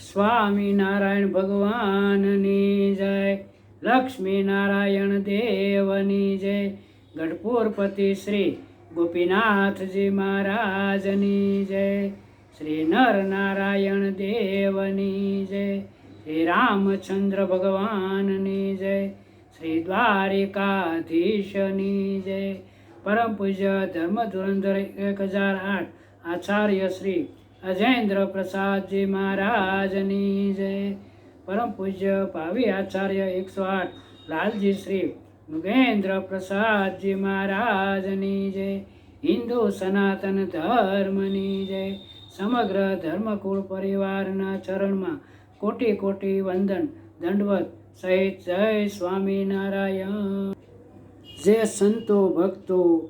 સ્વામિનારાયણ ભગવાનની જય, લક્ષ્મી નારાયણ દેવની જય, ગઢપુરપતિ શ્રી ગોપીનાથજી મહારાજની જય, શ્રી નર નારાયણ દેવની જય, શ્રી રામચંદ્ર ભગવાનની જય, શ્રી દ્વારિકાધીશની જય. પરમ પૂજ્ય ધર્મ ધુરંધર એક હજાર આઠ આચાર્ય શ્રી અજેન્દ્ર પ્રસાદજી મહારાજની જય. પરમ પૂજ્ય ભાવિ આચાર્ય એકસો આઠ, લાલજી શ્રી મૃગેન્દ્ર પ્રસાદજી મહારાજની જય. હિન્દુ સનાતન ધર્મની જય. સમગ્ર ધર્મકુળ પરિવારના ચરણમાં કોટી કોટી વંદન, દંડવત સહિત જય સ્વામિનારાયણ. જે સંતો ભક્તો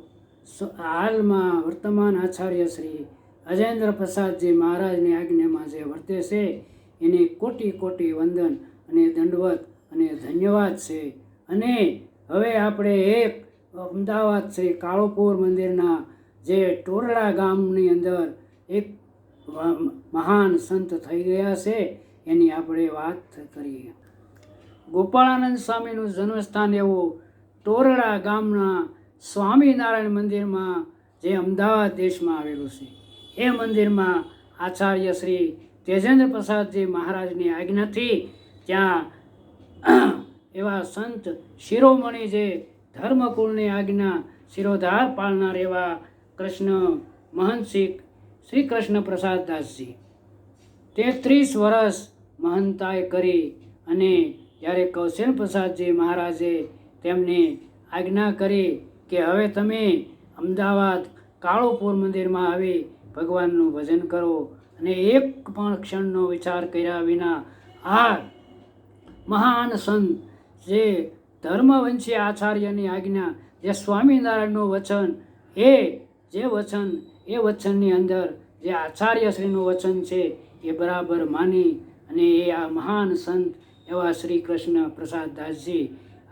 હાલમાં વર્તમાન આચાર્ય શ્રી અજેન્દ્ર પ્રસાદજી મહારાજની આજ્ઞામાં જે વર્તે છે, એને કોટી કોટી વંદન અને દંડવત અને ધન્યવાદ છે. અને હવે આપણે એક અમદાવાદ છે, કાળોપુર મંદિરના જે ટોરડા ગામની અંદર એક મહાન સંત થઈ ગયા છે, એની આપણે વાત કરીએ. ગોપાળાનંદ સ્વામીનું જન્મસ્થાન એવું ટોરડા ગામના સ્વામિનારાયણ મંદિરમાં જે અમદાવાદ દેશમાં આવેલું છે. એ મંદિરમાં આચાર્ય શ્રી તેજેન્દ્ર પ્રસાદજી મહારાજની આજ્ઞાથી ત્યાં એવા સંત શિરોમણી જે ધર્મકુળની આજ્ઞા શિરોધાર પાળનાર એવા કૃષ્ણ મહંતસિંહ શ્રી કૃષ્ણ પ્રસાદદાસજી તેત્રીસ વર્ષ મહંતાએ કરી અને જ્યારે કૌશલ પ્રસાદજી મહારાજે તેમને આજ્ઞા કરી કે હવે તમે અમદાવાદ કાળુપુર મંદિરમાં આવી ભગવાનનું ભજન કરો અને એક પણ ક્ષણનો વિચાર કર્યા વિના આ મહાન સંત જે ધર્મવંશી આચાર્યની આજ્ઞા, જે સ્વામિનારાયણનું વચન, એ જે વચન, એ વચનની અંદર જે આચાર્યશ્રીનું વચન છે, એ બરાબર માની અને એ આ મહાન સંત એવા શ્રી કૃષ્ણ પ્રસાદ દાસજી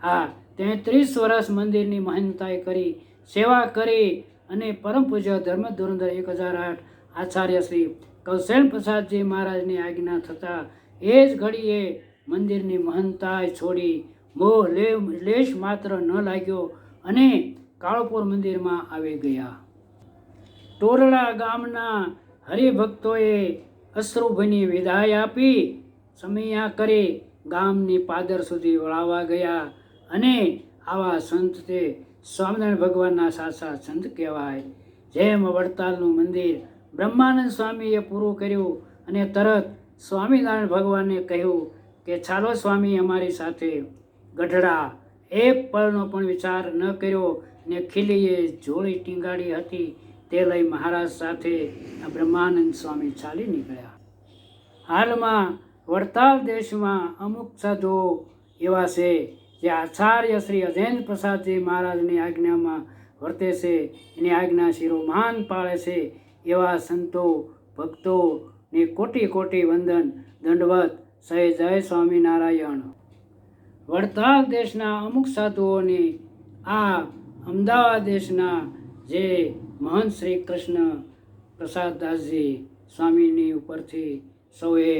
આ તેત્રીસ વર્ષ મંદિરની મહાનતાએ કરી, સેવા કરી અને પરમ પૂજ્ય ધર્મ ધુરંધર એક હજાર આઠ આચાર્ય શ્રી કૌશેન પ્રસાદજી મહારાજની આજ્ઞા થતાં એ જ ઘડીએ મંદિરની મહંતાએ છોડી મોહ લેશ માત્ર ન લાગ્યો અને કાળોપુર મંદિરમાં આવી ગયા. ટોરડા ગામના હરિભક્તોએ અશ્રુભની વિદાય આપી, સમયા કરી ગામની પાદર સુધી વળાવવા ગયા અને આવા સંત તે સ્વામિનારાયણ ભગવાનના સાચા સંત કહેવાય. જેમ વડતાલનું મંદિર બ્રહ્માનંદ સ્વામીએ પૂરું કર્યું અને તરત સ્વામિનારાયણ ભગવાને કહ્યું કે, ચાલો સ્વામી અમારી સાથે. ગઢડા એક પળનો પણ વિચાર ન કર્યો ને ખીલીએ જોડી ટીંગાડી હતી. તે લઈ મહારાજ સાથે બ્રહ્માનંદ સ્વામી ચાલી નીકળ્યા. હાલમાં વડતાલ દેશમાં અમુક સાધુઓ એવા છે જે આચાર્ય શ્રી અજેન્દ્ર પ્રસાદજી મહારાજની આજ્ઞામાં વર્તે છે, એની આજ્ઞા શિરોમાન પાળે છે, એવા સંતો, ભક્તો ને કોટી કોટી વંદન, દંડવત, સહે જય સ્વામિનારાયણ. વડતાલ દેશના અમુક સાધુઓની આ અમદાવાદ દેશના જે મહંત શ્રી કૃષ્ણ પ્રસાદદાસજી સ્વામીની ઉપરથી સૌએ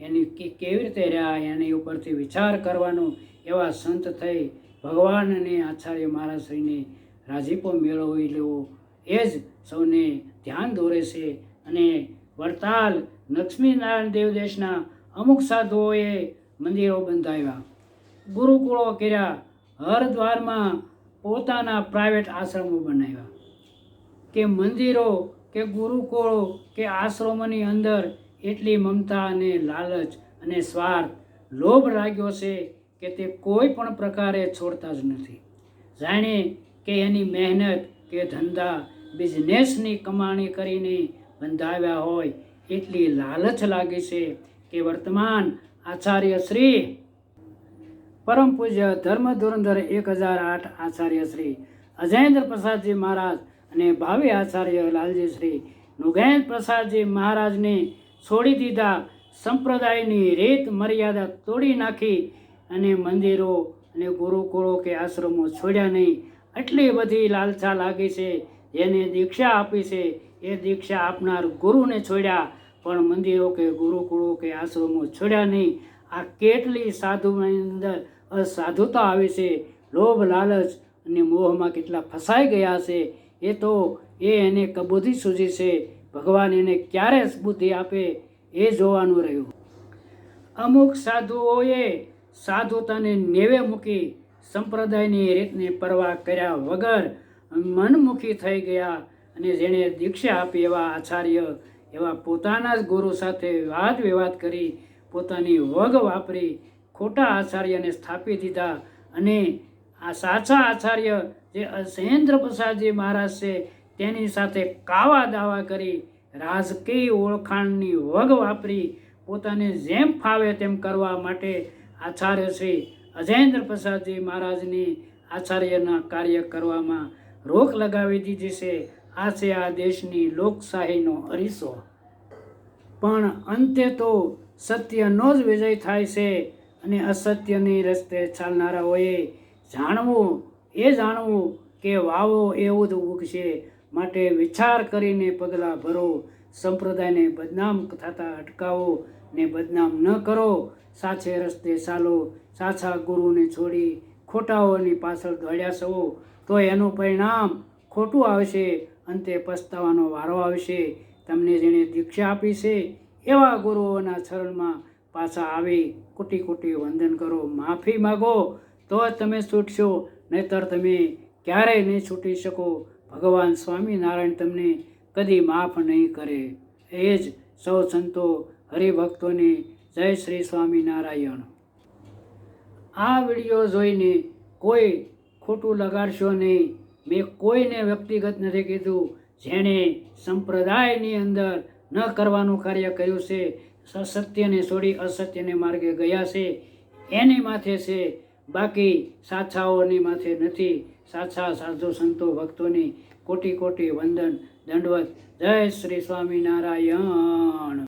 એની કેવી રીતે રહ્યા, એની ઉપરથી વિચાર કરવાનો એવા સંત થઈ ભગવાન અને આચાર્ય મહારાજશ્રીને રાજીપો મેળવી લેવો, એ જ સૌને ધ્યાન દોરે છે. અને વડતાલ લક્ષ્મીનારાયણ દેવ દેશના અમુક સાધુઓએ મંદિરો બંધાવ્યા. ગુરુકુળો કર્યા હરદ્વારમાં પોતાના પ્રાઇવેટ આશ્રમો બનાવ્યા. કે મંદિરો, કે ગુરુકુળો, કે આશ્રમોની અંદર એટલી મમતા અને લાલચ અને સ્વાર્થ લોભ લાગ્યો છે કે તે કોઈ પણ પ્રકારે છોડતા જ નથી. જાણે કે એની મહેનત કે ધંધા બિઝનેસની કમાણી કરીને બંધાવ્યા હોય એટલી લાલચ લાગે છે કે વર્તમાન આચાર્ય શ્રી પરમ પૂજ્ય ધર્મ ધુરંધર એક હજાર આઠ આચાર્ય શ્રી અજયેન્દ્ર પ્રસાદજી મહારાજ અને ભાવિ આચાર્ય લાલજી શ્રી નુગેન્દ્ર પ્રસાદજી મહારાજને છોડી દીધા સંપ્રદાયની રીત મર્યાદા તોડી નાખી અને મંદિરો અને ગુરુકુળો કે આશ્રમો છોડ્યા નહીં. એટલી બધી લાલસા લાગી છે, જેને દીક્ષા આપી છે, એ દીક્ષા આપનાર ગુરુને છોડ્યા. પણ મંદિરો કે ગુરુકુળો કે આશ્રમો છોડ્યા નહીં. આ કેટલી સાધુની અંદર અસાધુતા આવે છે. લોભ, લાલચ અને મોહમાં કેટલા ફસાઈ ગયા છે. એ તો એ એને કબૂધી સૂજી છે. ભગવાન એને ક્યારે બુદ્ધિ આપે એ જોવાનું રહ્યું. અમુક સાધુઓએ સાધુતાને નેવે મૂકી સંપ્રદાયની રીતની પરવા કર્યા વગર મનમુખી થઈ ગયા અને જેણે દીક્ષા આપી એવા આચાર્ય, એવા પોતાના જ ગુરુ સાથે વાદ વિવાદ કરી, પોતાની વગ વાપરી, ખોટા આચાર્યને સ્થાપી દીધા અને આ સાચા આચાર્ય જે અસેન્દ્ર પ્રસાદજી મહારાજ છે, તેની સાથે કાવા દાવા કરી, રાજકીય ઓળખાણની વગ વાપરી, પોતાને જેમ ફાવે તેમ કરવા માટે આચાર્ય શ્રી અજેન્દ્ર પ્રસાદજી મહારાજની આચાર્યના કાર્ય કરવામાં રોક લગાવી દીધી છે. આ છે આ દેશની લોકશાહીનો અરીસો. પણ અંતે તો સત્યનો જ વિજય થાય છે અને અસત્યની રસ્તે ચાલનારાઓએ જાણવું, એ જાણવું કે વાવો એવું જ ઉગશે માટે વિચાર કરીને પગલાં ભરો. સંપ્રદાયને બદનામ થતા અટકાવો. ને બદનામ ન કરો. સાચે રસ્તે ચાલો. સાચા ગુરુને છોડી ખોટાઓની પાછળ દોડ્યા છો. તો એનું પરિણામ ખોટું આવશે. અંતે પસ્તાવાનો વારો આવશે. તમને જેણે દીક્ષા આપી છે, એવા ગુરુઓના ચરણમાં પાછા આવી કોટી કોટી વંદન કરો. માફી માગો. તો જ તમે છૂટશો. નહીતર તમે ક્યારેય નહીં છૂટી શકો. ભગવાન સ્વામિનારાયણ તમને કદી માફ નહીં કરે. એ જ સૌ સંતો હરિભક્તોને જય શ્રી સ્વામિનારાયણ. આ વીડિયો જોઈને કોઈ ખોટું લગાડશો નહીં. મેં કોઈને વ્યક્તિગત નથી કીધું. જેણે સંપ્રદાયની અંદર ન કરવાનું કાર્ય કર્યું છે સત્યને છોડી અસત્યને માર્ગે ગયા છે, એની માથે છે. બાકી સાચાઓની માથે નથી. સાચા સાધુ સંતો ભક્તોની કોટી કોટી વંદન, દંડવત. જય શ્રી સ્વામિનારાયણ.